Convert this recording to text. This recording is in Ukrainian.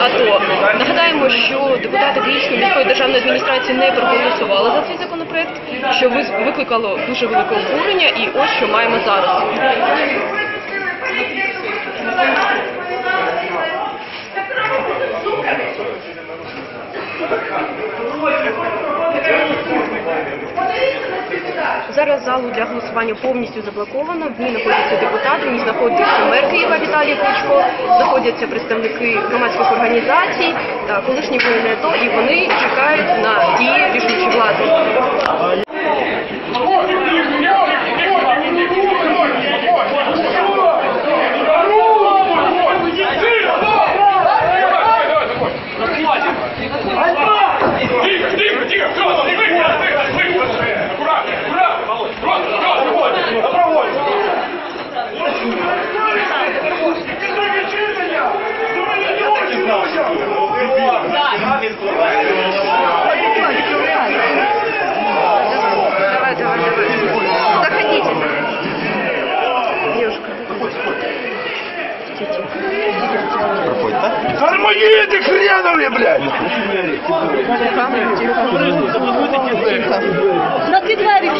АТО. Нагадаємо, що депутати Київської міської державної адміністрації не проголосували за цей законопроект, що викликало дуже велике обурення, і ось що маємо зараз. Зараз залу для голосування повністю заблоковано. В ній знаходяться депутати, в ній знаходиться мер Києва Віталій Кличко, знаходяться представники громадських організацій колишні воїни АТО, і вони чекають на дії рішучі влади. Тормозите, хренови, блядь! На ты дворик